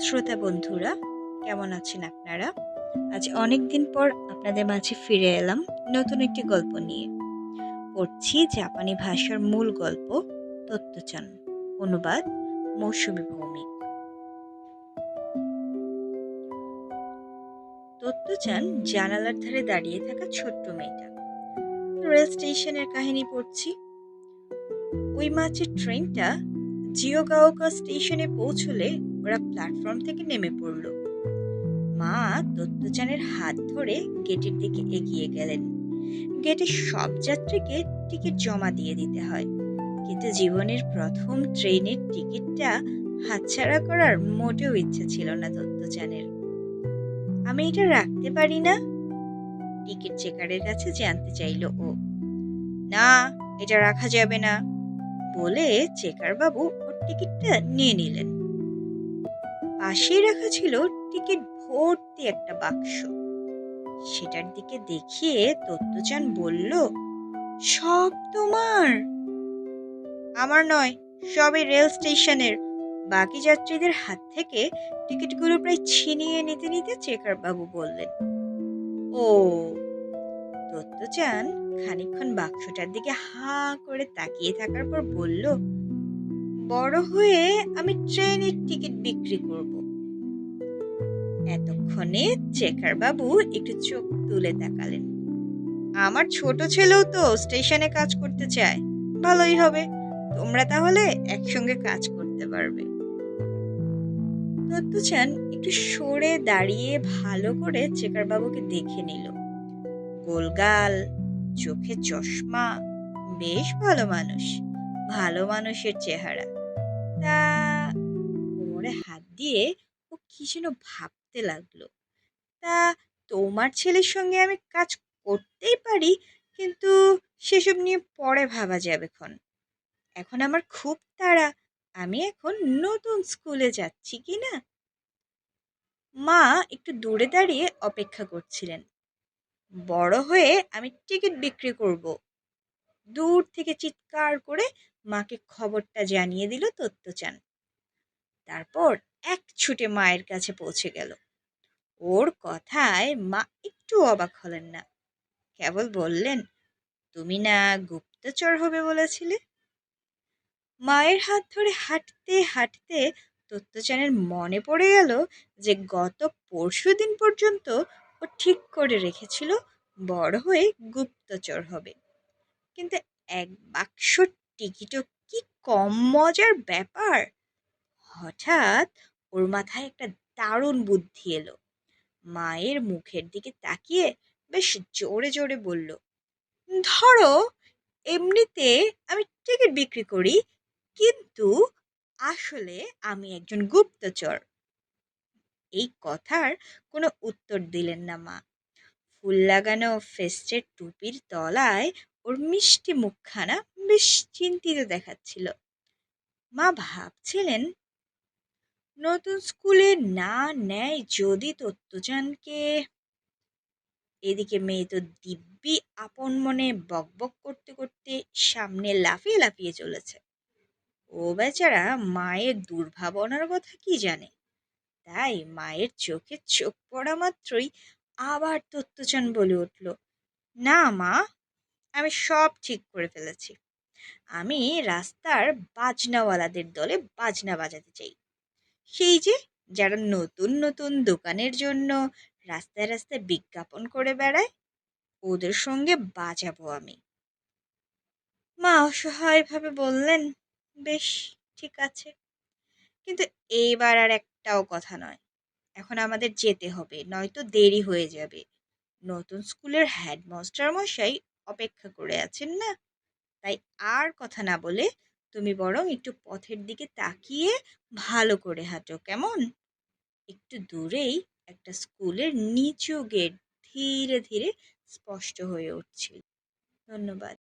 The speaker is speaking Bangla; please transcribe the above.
শ্রোতা বন্ধুরা, কেমন আছেন আপনারা? আজ অনেক দিন পর আপনাদের মাঝে ফিরে এলাম নতুন একটি গল্প নিয়ে। পড়ছি জাপানি ভাষার মূল গল্প, তত্ত্বচান, অনুবাদ, মৌসুমী ভৌমিক। তত্ত্বচান জানালার ধারে দাঁড়িয়ে থাকা ছোট্ট মেয়েটা। রেল স্টেশনের কাহিনী পড়ছি। ওই মাঝের ট্রেনটা জিওগাওকা স্টেশনে পৌঁছলে ওরা প্ল্যাটফর্ম থেকে নেমে পড়ল। মা দত্তচানের হাত ধরে গেটের দিকে এগিয়ে গেলেন। গেটে সব যাত্রীকে টিকিট জমা দিয়ে দিতে হয়। কিন্তু জীবনের প্রথম ট্রেনের টিকিটটা হাতছাড়া করার মোটেও ইচ্ছে ছিল না দত্তচানের। আমি এটা রাখতে পারি না? টিকিট চেকারের কাছে জানতে চাইল ও। না, এটা রাখা যাবে না, বলে চেকার বাবু ওর টিকিটটা নিয়ে নিলেন। পাশেই রাখা ছিল টিকিট ভর্তি একটা বাক্স। সেটার দিকে দেখিয়ে তত্ত্বচান বলল, সব তোমার। আমার নয়, সবই রেল স্টেশনের। বাকি যাত্রীদের হাত থেকে টিকিটগুলো প্রায় ছিনিয়ে নিতে নিতে চেকার বাবু বললেন, ও। দত্তচান খানিকক্ষণ বাক্সটার দিকে হা করে তাকিয়ে থাকার পর বলল বড় হয়ে আমি ট্রেনের টিকিট বিক্রি করব। এতক্ষণে চেকার বাবু একটু চোখ তুলে তাকালেন। আমার ছোট ছেলেও তো স্টেশনে কাজ করতে চায়। ভালোই হবে। তোমরা তাহলে একসঙ্গে কাজ করতে পারবে। দত্তচান একটু সরে দাঁড়িয়ে ভালো করে চেকার বাবুকে দেখে নিল। গোলগাল, চোখে চশমা, বেশ ভালো মানুষ। ভালো মানুষের চেহারা। তা কোমরে হাত দিয়ে ও কি যেন ভাবতে লাগল। তা তোমার ছেলের সঙ্গে আমি কাজ করতেই পারি, কিন্তু সেসব নিয়ে পরে ভাবা যাবে এখন এখন আমার খুব তাড়া, আমি এখন নতুন স্কুলে যাচ্ছি কি না? মা একটু দূরে দাঁড়িয়ে অপেক্ষা করছিলেন। বড় হয়ে আমি টিকিট বিক্রি করব। দূর থেকে চিৎকার করে মাকে খবরটা জানিয়ে দিল তত্ত্বচান। তারপর এক ছুটে মায়ের কাছে পৌঁছে গেল। ওর কথায় মা একটু অবাক হলেন না। কেবল বললেন, তুমি না গুপ্তচর হবে বলেছিলে? মায়ের হাত ধরে হাঁটতে হাঁটতে তত্ত্বচানের মনে পড়ে গেল যে গত পরশু দিন পর্যন্ত ও ঠিক করে রেখেছিল বড় হয়ে গুপ্তচর হবে। কিন্তু এক বাক্স টিকিটও কি কম মজার ব্যাপার? হঠাৎ ওর মাথায় একটা দারুণ বুদ্ধি এলো। মায়ের মুখের দিকে তাকিয়ে বেশ জোরে জোরে বলল, ধরো, এমনিতে আমি টিকিট বিক্রি করি, কিন্তু আসলে আমি একজন গুপ্তচর। এই কথার কোনো উত্তর দিলেন না মা। ফুল লাগানো ফেস্টের টুপির তলায় ওর মিষ্টি মুখখানা বেশ চিন্তিত দেখাচ্ছিল। মা ভাবছিলেন, নতুন স্কুলে না নেয় যদি তত্ত্বচানকে এদিকে মেয়ে তো দিব্যি আপন মনে বকবক করতে করতে সামনে লাফিয়ে লাফিয়ে চলেছে। ও বেচারা মায়ের দুর্ভাবনার কথা কি জানে? তাই মায়ের চোখে চোখ পড়া মাত্রই আবার তত্ত্বচান বলে উঠল, না মা, আমি সব ঠিক করে ফেলেছি। আমি রাস্তার বাজনাওয়ালাদের দলে বাজনা বাজাতে চাই। সেই যে, যারা নতুন নতুন দোকানের জন্য রাস্তায় রাস্তায় বিজ্ঞাপন করে বেড়ায়, ওদের সঙ্গে বাজাবো আমি। মা অসহায়ভাবে বললেন, বেশ, ঠিক আছে। কিন্তু এইবার আর একটাও কথা নয়। এখন আমাদের যেতে হবে, নয়তো দেরি হয়ে যাবে। নতুন স্কুলের হেডমাস্টার মশাই অপেক্ষা করে আছেন না? তাই আর কথা না বলে তুমি বরং একটু পথের দিকে তাকিয়ে ভালো করে হাঁটো, কেমন? একটু দূরেই একটা স্কুলের নিচু গেট ধীরে ধীরে স্পষ্ট হয়ে উঠছিল ধন্যবাদ।